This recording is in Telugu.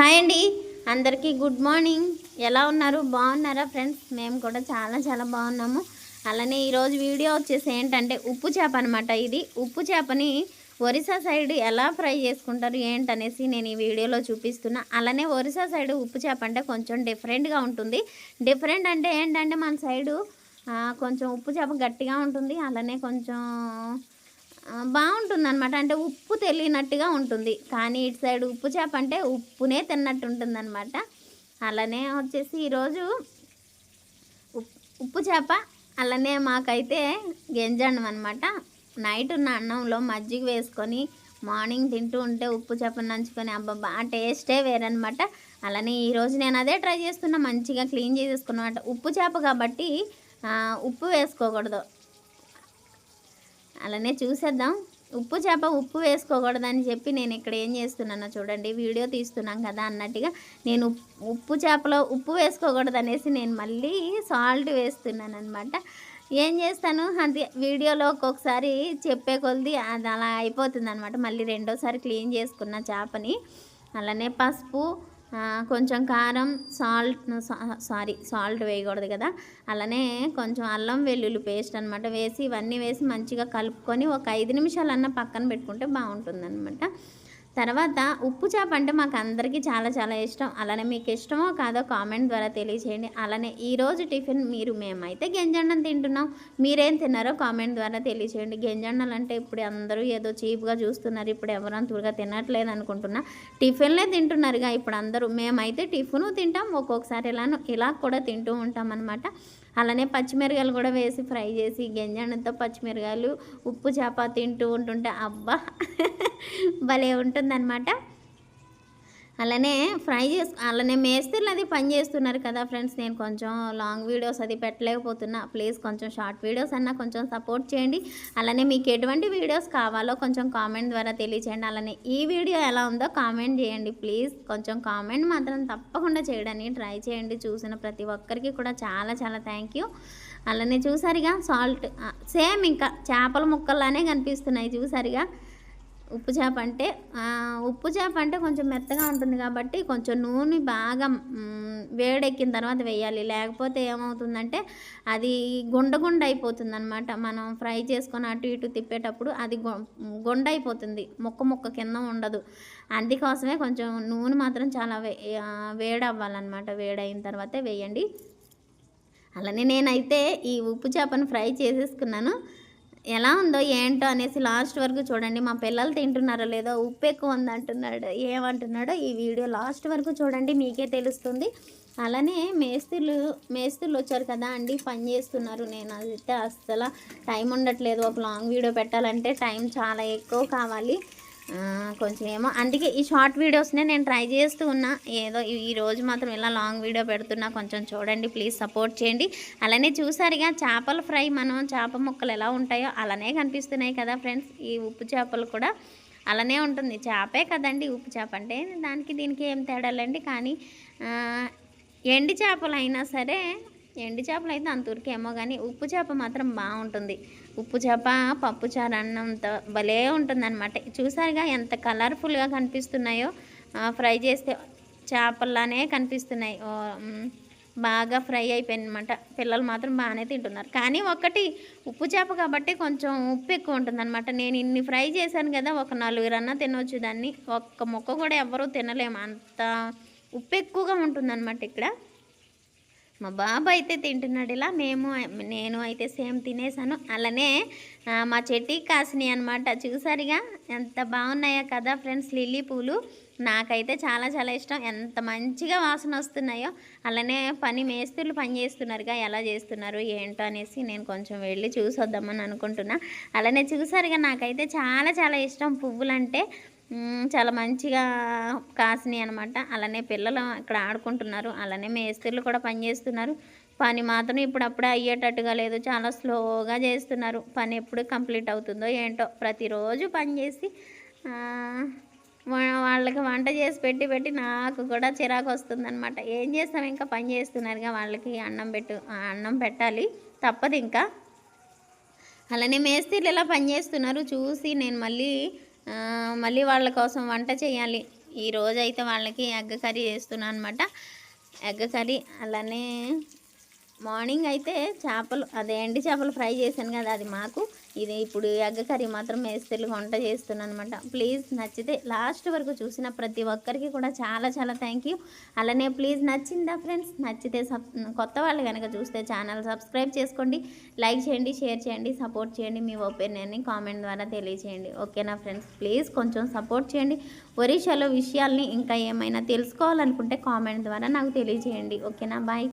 హాయ్ అండి. అందరికీ గుడ్ మార్నింగ్. ఎలా ఉన్నారు? బాగున్నారా ఫ్రెండ్స్? మేము కూడా చాలా చాలా బాగున్నాము. అలానే ఈరోజు వీడియో వచ్చేసి ఏంటంటే ఉప్పు చేప అనమాట ఇది. ఉప్పు చేపని ఒరిస్సా సైడ్ ఎలా ఫ్రై చేసుకుంటారు ఏంటనేసి నేను ఈ వీడియోలో చూపిస్తున్నా. అలానే ఒరిస్సా సైడ్ ఉప్పు చేప అంటే కొంచెం డిఫరెంట్గా ఉంటుంది. డిఫరెంట్ అంటే ఏంటంటే మన సైడు కొంచెం ఉప్పు చేప గట్టిగా ఉంటుంది. అలానే కొంచెం బాగుంటుంది అనమాట అంటే ఉప్పు తెలియనట్టుగా ఉంటుంది. కానీ ఇటు సైడ్ ఉప్పు చేప అంటే ఉప్పునే తిన్నట్టు ఉంటుంది అనమాట అలానే వచ్చేసి ఈరోజు ఉప్- ఉప్పు చేప అలానే మాకైతే గెంజండం అనమాట నైట్ ఉన్న అన్నంలో మజ్జిగ వేసుకొని మార్నింగ్ తింటూ ఉంటే ఉప్పు చేప నంచుకొని అబ్బబ్బా ఆ టేస్టే వేరనమాట అలానే ఈరోజు నేను అదే ట్రై చేస్తున్నా మంచిగా క్లీన్ చేసేసుకున్నమాట. ఉప్పు చేప కాబట్టి ఉప్పు వేసుకోకూడదు. అలానే చూసేద్దాం. ఉప్పు చేప ఉప్పు వేసుకోకూడదని చెప్పి నేను ఇక్కడ ఏం చేస్తున్నానో చూడండి. వీడియో తీస్తున్నాం కదా అన్నట్టుగా నేను ఉప్- ఉప్పు చేపలో ఉప్పు వేసుకోకూడదు అనేసి నేను మళ్ళీ సాల్ట్ వేస్తున్నాను అనమాట ఏం చేస్తాను? అది వీడియోలో ఒక్కొక్కసారి చెప్పే కొద్ది అది అలా అయిపోతుంది అనమాట మళ్ళీ రెండోసారి క్లీన్ చేసుకున్న చేపని. అలానే పసుపు కొంచెం కారం సాల్ట్ సారీ సాల్ట్ వేయకూడదు కదా. అలానే కొంచెం అల్లం వెల్లుల్లి పేస్ట్ అనమాట వేసి ఇవన్నీ వేసి మంచిగా కలుపుకొని ఒక ఐదు నిమిషాలన్నా పక్కన పెట్టుకుంటే బాగుంటుంది తర్వాత ఉప్పు చేప అంటే మాకు అందరికీ చాలా చాలా ఇష్టం. అలానే మీకు ఇష్టమో కాదో కామెంట్ ద్వారా తెలియజేయండి. అలానే ఈరోజు టిఫిన్ మీరు మేమైతే గెంజన్నం తింటున్నాం. మీరేం తిన్నారో కామెంట్ ద్వారా తెలియజేయండి. గెంజన్నలు అంటే ఇప్పుడు అందరూ ఏదో చీప్గా చూస్తున్నారు. ఇప్పుడు ఎవరు అంతగా తినట్లేదు అనుకుంటున్నా. టిఫిన్లే తింటున్నారుగా ఇప్పుడు అందరూ. మేమైతే టిఫిన్ తింటాం. ఒక్కొక్కసారి ఇలా ఇలా కూడా తింటూ ఉంటాం అనమాట అలానే పచ్చిమిరకాయలు కూడా వేసి ఫ్రై చేసి గెంజన్నతో పచ్చిమిరకాయలు ఉప్పు చేప తింటూ ఉంటుంటే అబ్బా! భలే ఉంటుందన్నమాట. అలానే ఫ్రై చేసు అలానే మేస్త్రీలు అది పని చేస్తున్నారు కదా ఫ్రెండ్స్. నేను కొంచెం లాంగ్ వీడియోస్ అది పెట్టలేకపోతున్నా. ప్లీజ్ కొంచెం షార్ట్ వీడియోస్ అన్నా కొంచెం సపోర్ట్ చేయండి. అలానే మీకు ఎటువంటి వీడియోస్ కావాలో కొంచెం కామెంట్ ద్వారా తెలియచేయండి. అలానే ఈ వీడియో ఎలా ఉందో కామెంట్ చేయండి ప్లీజ్. కొంచెం కామెంట్ మాత్రం తప్పకుండా చేయడానికి ట్రై చేయండి. చూసిన ప్రతి ఒక్కరికి కూడా చాలా చాలా థ్యాంక్ యూ. అలానే చూసారుగా సాల్ట్ సేమ్ ఇంకా చేపల ముక్కల్లానే కనిపిస్తున్నాయి చూసారుగా. ఉప్పు చేప అంటే ఉప్పు చేప అంటే కొంచెం మెత్తగా ఉంటుంది కాబట్టి కొంచెం నూనె బాగా వేడెక్కిన తర్వాత వేయాలి. లేకపోతే ఏమవుతుందంటే అది గుండ గుండ అయిపోతుంది అనమాట మనం ఫ్రై చేసుకొని అటు ఇటు తిప్పేటప్పుడు అది గుండ అయిపోతుంది. ముక్క ముక్క కింద ఉండదు. అందుకోసమే కొంచెం నూనె మాత్రం చాలా వే ఆ, వేడవ్వాలన్నమాట. వేడైన తర్వాతే వేయండి. అలానే నేనైతే ఈ ఉప్పు చేపను ఫ్రై చేసేసుకున్నాను. ఎలా ఉందో ఏంటో అనేసి లాస్ట్ వరకు చూడండి. మా పిల్లలు తింటున్నారో లేదో ఉప్పు ఎక్కువ ఉంది అంటున్నాడు. ఏమంటున్నాడో ఈ వీడియో లాస్ట్ వరకు చూడండి మీకే తెలుస్తుంది. అలానే మేస్త్రులు మేస్త్రులు వచ్చారు కదా అండి పని చేస్తున్నారు. నేను అయితే అస్సలు టైం ఉండట్లేదు. ఒక లాంగ్ వీడియో పెట్టాలంటే టైం చాలా ఎక్కువ కావాలి. కొంచెం ఏమో. అందుకే ఈ షార్ట్ వీడియోస్నే నేను ట్రై చేస్తూ ఉన్నా. ఏదో ఈ- రోజు మాత్రం ఇలా లాంగ్ వీడియో పెడుతున్నా. కొంచెం చూడండి ప్లీజ్ సపోర్ట్ చేయండి. అలానే చూసారుగా చేపల ఫ్రై మనం చేప ముక్కలు ఎలా ఉంటాయో అలానే కనిపిస్తున్నాయి కదా ఫ్రెండ్స్. ఈ ఉప్పు చేపలు కూడా అలానే ఉంటుంది. చేపే కదండి ఉప్పు చేప అంటే. దానికి దీనికి ఏం తేడాలండి? కానీ ఎండి చేపలు అయినా సరే ఎండి చేపలు అయితే అంత ఊరికేమో కానీ ఉప్పు చేప మాత్రం బాగుంటుంది ఉప్పు చేప పప్పు చారు అన్నంత భలే ఉంటుందన్నమాట. చూసారుగా ఎంత కలర్ఫుల్గా కనిపిస్తున్నాయో. ఫ్రై చేస్తే చేపల్లానే కనిపిస్తున్నాయి. బాగా ఫ్రై అయిపోయింది అనమాట పిల్లలు మాత్రం బాగానే తింటున్నారు. కానీ ఒకటి ఉప్పు చేప కాబట్టి కొంచెం ఉప్పు ఎక్కువ ఉంటుందన్నమాట. నేను ఇన్ని ఫ్రై చేశాను కదా ఒక నలుగురన్నా తినవచ్చు దాన్ని. ఒక్క ముక్క కూడా ఎవరూ తినలేము. అంత ఉప్పు ఎక్కువగా ఉంటుందన్నమాట ఇక్కడ. మా బాబు అయితే తింటున్నాడు ఇలా మేము నేను అయితే సేమ్ తినేసాను. అలానే మా చెట్టుకి కాసినాయి అనమాట చూసారుగా ఎంత బాగున్నాయో కదా ఫ్రెండ్స్ లిల్లీ పూలు. నాకైతే చాలా చాలా ఇష్టం. ఎంత మంచిగా వాసన వస్తున్నాయో. అలానే పని మేస్త్రులు పని చేస్తున్నారుగా ఎలా చేస్తున్నారు ఏంటో అనేసి నేను కొంచెం వెళ్ళి చూసొద్దామని అనుకుంటున్నా. అలానే చూసారుగా నాకైతే చాలా చాలా ఇష్టం పువ్వులంటే. చాలా మంచిగా కాసినాయి అనమాట అలానే పిల్లలు ఇక్కడ ఆడుకుంటున్నారు. అలానే మేస్త్రీలు కూడా పనిచేస్తున్నారు పని మాత్రం ఇప్పుడు అప్పుడే అయ్యేటట్టుగా లేదు. చాలా స్లోగా చేస్తున్నారు. పని ఎప్పుడు కంప్లీట్ అవుతుందో ఏంటో ప్రతిరోజు పని చేసి వా- వాళ్ళకి వంట చేసి పెట్టి పెట్టి నాకు కూడా చిరాకు వస్తుందనమాట ఏం చేస్తాం? ఇంకా పని చేస్తున్నారుగా వాళ్ళకి అన్నం పెట్టు అన్నం పెట్టాలి. తప్పదు ఇంకా. అలానే మేస్త్రీలు ఇలా పనిచేస్తున్నారు చూసి నేను మళ్ళీ మళ్ళీ వాళ్ళ కోసం వంట చేయాలి. ఈ అయితే వాళ్ళకి ఎగ్ కర్రీ చేస్తున్నాను అనమాట ఎగ్ కర్రీ అలానే మార్నింగ్ అయితే చేపలు అదే ఎండి చేపలు ఫ్రై చేశాను కదా అది మాకు. ఇది ఇప్పుడు ఎగ్ కర్రీ మాత్రం మేస్తలు వంట చేస్తున్నాను అనమాట ప్లీజ్ నచ్చితే లాస్ట్ వరకు చూసిన ప్రతి ఒక్కరికి కూడా చాలా చాలా థ్యాంక్ యూ అలానే ప్లీజ్ నచ్చిందా ఫ్రెండ్స్? నచ్చితే సబ్ కొత్త వాళ్ళు కనుక చూస్తే ఛానల్ సబ్స్క్రైబ్ చేసుకోండి. లైక్ చేయండి షేర్ చేయండి సపోర్ట్ చేయండి. మీ ఒపీనియన్ని కామెంట్ ద్వారా తెలియచేయండి. ఓకేనా ఫ్రెండ్స్? ప్లీజ్ కొంచెం సపోర్ట్ చేయండి. ఒరిషాలో విషయాల్ని ఇంకా ఏమైనా తెలుసుకోవాలనుకుంటే కామెంట్ ద్వారా నాకు తెలియచేయండి. ఓకేనా? బాయ్.